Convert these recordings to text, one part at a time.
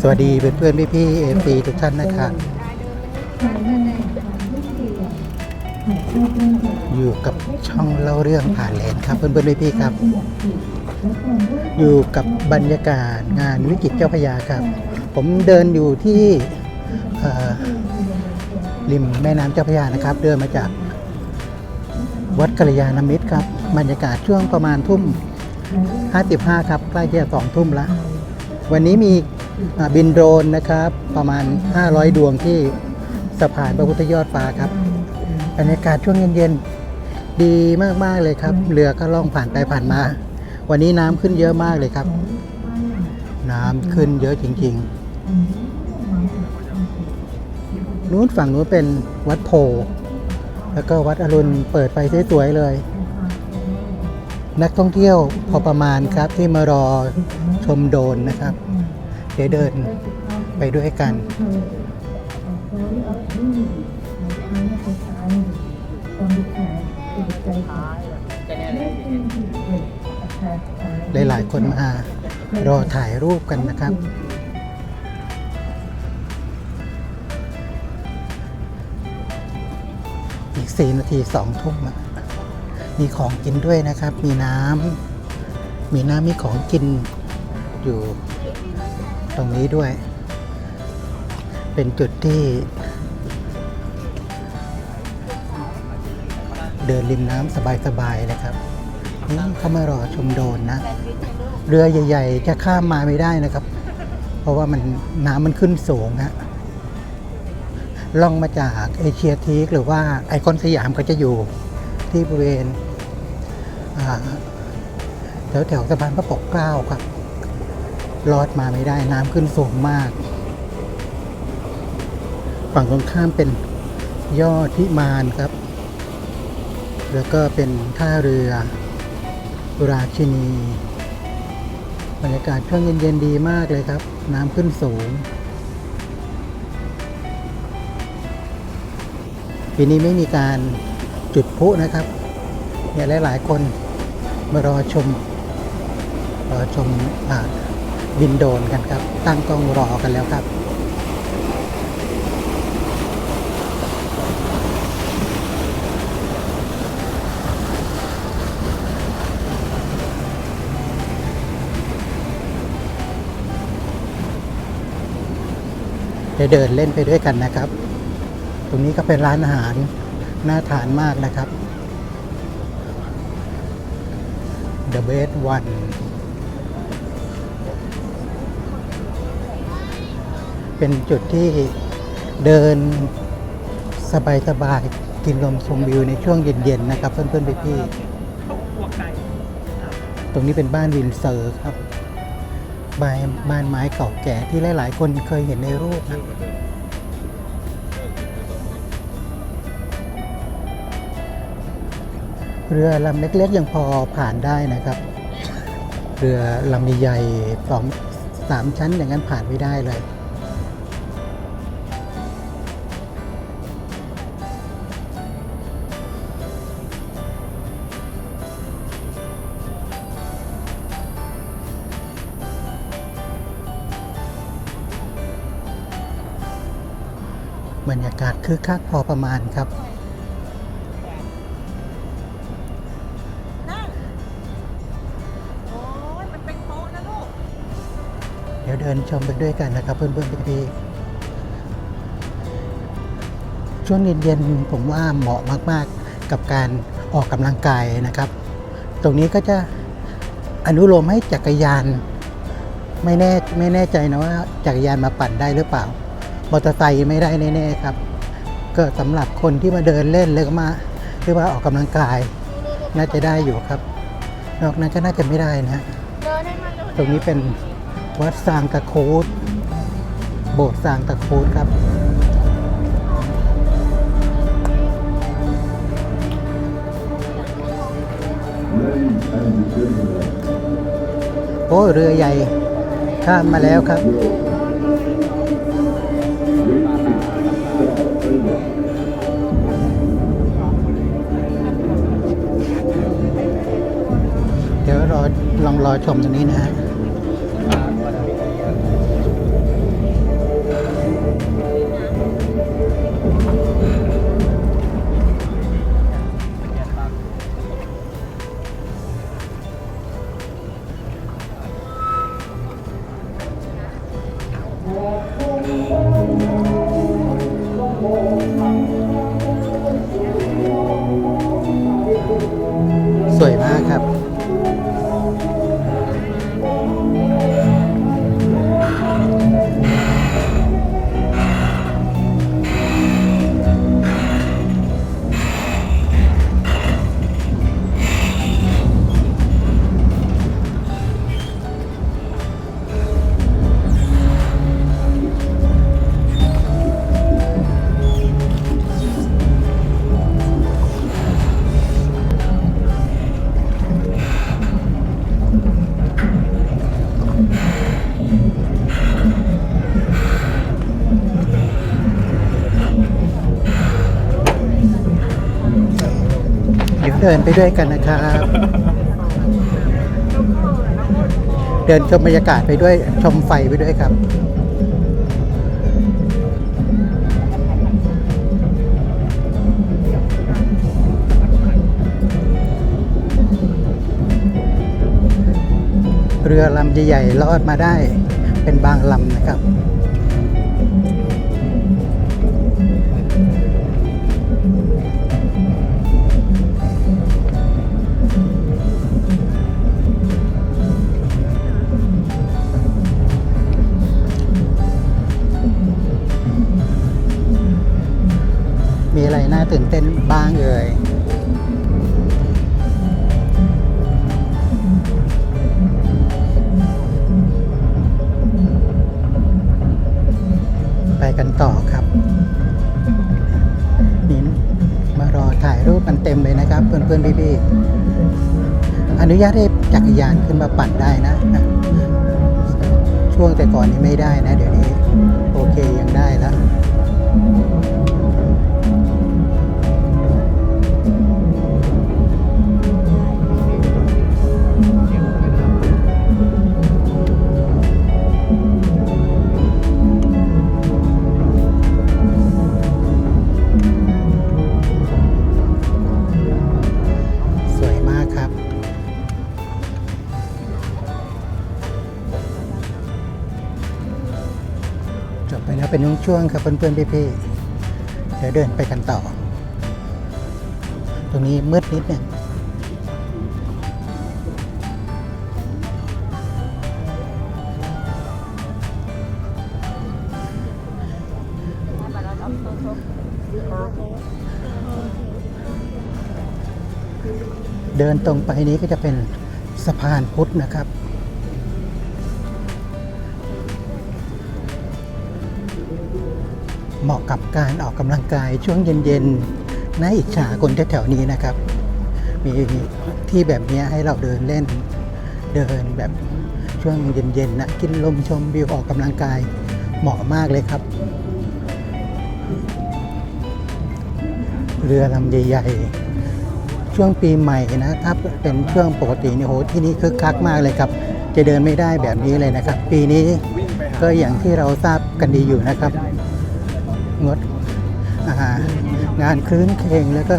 สวัสดีเพื่อนเพื่อนพี่พี่เอฟีทุกท่านนะครับอยู่กับช่องเล่าเรื่องผ่านเลนครับ เพื่อนเพื่อนพี่พี่ครับ อยู่กับบรรยากาศงานวิกฤตเจ้าพยาครับ ผมเดินอยู่ที่ริมแม่น้ำเจ้าพยานะครับ เดินมาจากวัดกัลยาณมิตรครับ บรรยากาศช่วงประมาณทุ่ม 55 ครับ ใกล้จะสองทุ่มละวันนี้มีบินโดรนนะครับ ประมาณ 500 ดวงที่สะพานพระพุทธยอดฟ้าครับบรรยากาศช่วงเย็นๆดีมากๆเลยครับ เรือก็ล่องผ่านไปผ่านมา วันนี้น้ำขึ้นเยอะมากเลยครับ น้ำขึ้นเยอะจริง ๆ นู้นฝั่งนู้นเป็นวัดโพแล้วก็วัดอรุณเปิดไฟสวยๆเลย นักท่องเที่ยวพอประมาณครับที่มารอชมโดนนะครับ เดี๋ยวเดินไปด้วยกัน หลายๆคนมารอถ่ายรูปกันนะครับอีกสี่นาทีสองทุ่มอะ มีของกินด้วยนะครับ มีน้ำมีน้ำมีของกินอยู่ตรงนี้ด้วย เป็นจุดที่ เดินริมน้ำสบายๆเลยครับ นี่เขามารอชมโดนนะ เรือใหญ่ ๆ จะข้ามมาไม่ได้นะครับ เพราะว่ามันน้ำมันขึ้นสูงฮะล่องมาจากเอเชียทีกหรือว่าไอคอนสยามก็จะอยู่ที่บริเวณ แถวแถวสะพานพระปกเกล้าครับลอดมาไม่ได้น้ำขึ้นสูงมาก ฝั่งตรงข้ามเป็นยอดพิมานครับ แล้วก็เป็นท่าเรือราชินี บรรยากาศช่วงเย็นๆดีมากเลยครับ น้ำขึ้นสูง ปีนี้ไม่มีการจุดพลุนะครับเนี่ยหลายๆคน มารอชมรอชมอบินโดนกันครับ ตั้งกล้องรอกันแล้วครับจะเดินเล่นไปด้วยกันนะครับ ตรงนี้ก็เป็นร้านอาหารน่าทานมากนะครับ The Best One เป็นจุดที่เดินสบายๆกินลมชมวิวในช่วงเย็น ๆ นะครับ เพื่อนๆพี่ๆตรงนี้เป็นบ้านวินเซอร์ครับบ้านไม้เก่าแก่ที่หลาย ๆ คนเคยเห็นในรูปนะ เรือลำเล็กๆ ยังพอผ่านได้นะครับ เรือลำใหญ่สองสามชั้นอย่างนั้นผ่านไม่ได้เลยบรรยากาศคึกคักพอประมาณครับ เดินชมไปด้วยกันนะครับ เพื่อนๆพี่ๆช่วงเย็นๆผมว่าเหมาะมากๆกับการออกกำลังกายนะครับ ตรงนี้ก็จะอนุโลมให้จักรยานไม่แน่ไม่แน่ใจนะว่าจักรยานมาปั่นได้หรือเปล่ามอเตอร์ไซค์ไม่ได้แน่ๆครับ ก็สำหรับคนที่มาเดินเล่นหรือก็มาหรือว่าออกกำลังกาย น่าจะได้อยู่ครับ นอกนั้นก็น่าจะไม่ได้นะ ตรงนี้เป็น วัดซางตะโคดโบสถ์ซางตะโคดครับ โอ้เรือใหญ่ ข้ามมาแล้วครับเดี๋ยวรอลองรอชมตรงนี้นะฮะ เดินไปด้วยกันนะครับ เดินชมบรรยากาศไปด้วยชมไฟไปด้วยครับเรือลำใหญ่ๆลอดมาได้เป็นบางลำนะครับ ตื่นเต้นบ้างเอ่ยไปกันต่อครับนี่มารอถ่ายรูปกันเต็มเลยนะครับ เพื่อนๆพี่ๆอนุญาตให้จักรยานขึ้นมาปั่นได้นะ ช่วงแต่ก่อนนี้ไม่ได้นะ เดี๋ยวนี้ เป็นช่วงๆครับเพื่อนๆพี่ๆเดี๋ยวเดินไปกันต่อ ตรงนี้มืดนิดหนึ่งเดินตรงไปนี้ก็จะเป็นสะพานพุทธนะครับ เหมาะกับการออกกำลังกายช่วงเย็นๆน่าอิจฉาคนแถวๆนี้นะครับ มีที่แบบนี้ให้เราเดินเล่น เดินแบบช่วงเย็นๆนะกินลมชมวิวออกกำลังกายเหมาะมากเลยครับ เรือลำใหญ่ๆ ช่วงปีใหม่นะ ถ้าเป็นช่วงปกตินี่โหที่นี่คึกคักมากเลยครับ จะเดินไม่ได้แบบนี้เลยนะครับ ปีนี้ก็อย่างที่เราทราบกันดีอยู่นะครับ งดอ่างานคลื้นเครงแล้วก็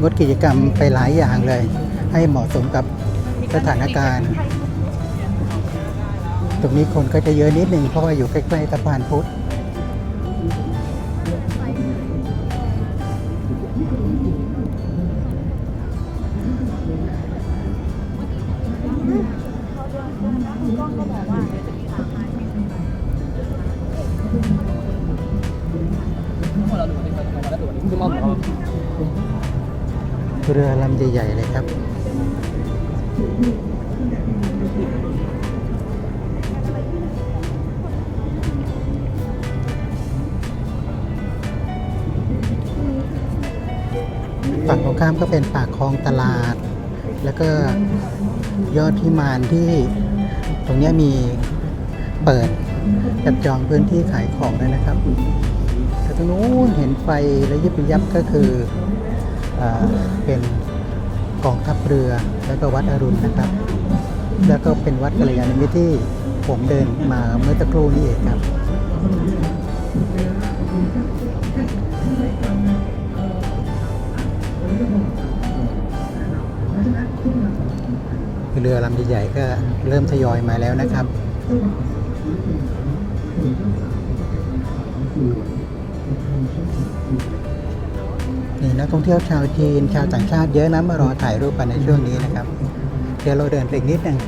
งดกิจกรรมไปหลายอย่างเลย ให้เหมาะสมกับสถานการณ์ ตรงนี้คนก็จะเยอะนิดนึงเพราะว่าอยู่ใกล้ๆสะพานพุทธ เรือลำใหญ่ๆเลยครับ ฝั่งตรงข้ามก็เป็นปากคลองตลาด แล้วก็ยอดพิมานที่ตรงนี้มีเปิดจับจองพื้นที่ขายของเลยนะครับแต่ตรงนู้นเห็นไฟระยิบยับก็คือ เป็นกองทัพเรือ แล้วก็วัดอรุณนะครับ แล้วก็เป็นวัดกัลยาณมิตรที่ผมเดินมาเมื่อตะครู่นี้เองครับเรือลำใหญ่ๆก็เริ่มทยอยมาแล้วนะครับ นี่นักท่องเที่ยวชาวจีน ชาวต่างชาติเยอะนะมารอถ่ายรูปกันในช่วงนี้นะครับ เดี๋ยวเราเดินไปอีกนิดหนึ่ง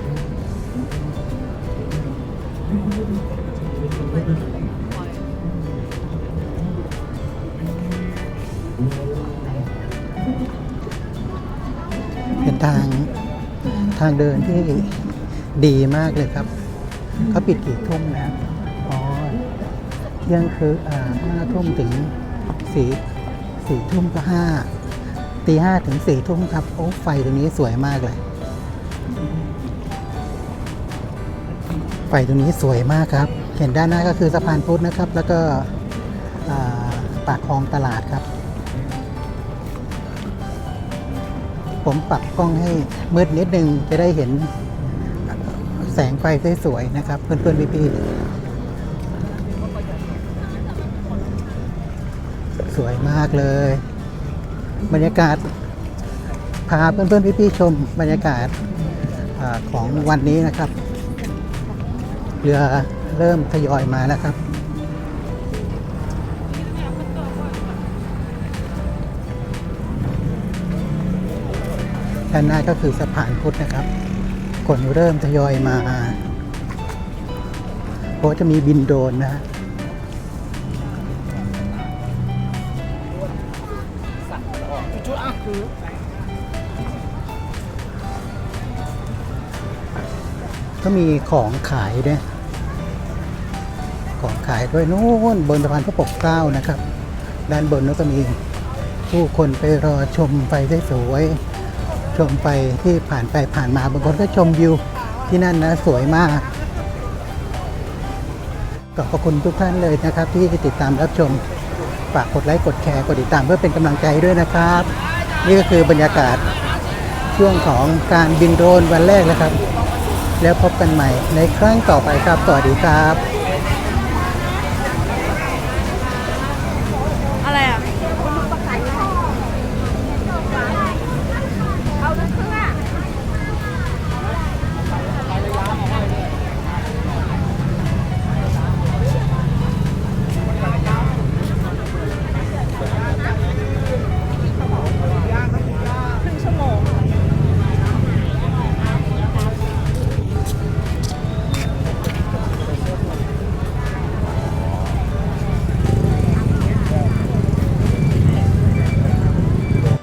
เป็นทางทางเดินที่ดีมากเลยครับ เขาปิดกี่ทุ่มนะ อ๋อเที่ยงคืออ่าห้าทุ่มถึงสี่ สี่ทุ่มก็ห้าตีห้าถึงสี่ทุ่มครับ โอ้ไฟตรงนี้สวยมากเลย ไฟตรงนี้สวยมากครับ เห็นด้านหน้าก็คือสะพานพุทธนะครับ แล้วก็ปากคลองตลาดครับ ผมปรับกล้องให้มืดนิดนึงจะได้เห็นแสงไฟสวยๆนะครับ เพื่อนๆพี่ๆ สวยมากเลย บรรยากาศ พาเพื่อนๆพี่ๆชมบรรยากาศอของวันนี้นะครับ เรือเริ่มทยอยมาแล้วครับด้านหน้าก็คือสะพานพุทธนะครับ คนเริ่มทยอยมาเพราะจะมีบินโดรนนะ ก็มีของขายด้วยของขายด้วยนู่นบนสะพานพระปกเกล้านะครับ ด้านบนนู้นก็มีผู้คนไปรอชมไฟสวย ชมไปที่ผ่านไปผ่านมาบางคนก็ชมวิวที่นั่นนะสวยมากขอบพระคุณทุกท่านเลยนะครับ ที่ติดตามรับชม ฝากกดไลค์กดแชร์กดติดตามเพื่อเป็นกำลังใจด้วยนะครับ นี่ก็คือบรรยากาศช่วงของการบินโดรนวันแรกนะครับ แล้วพบกันใหม่ในครั้งต่อไปครับ สวัสดีครับ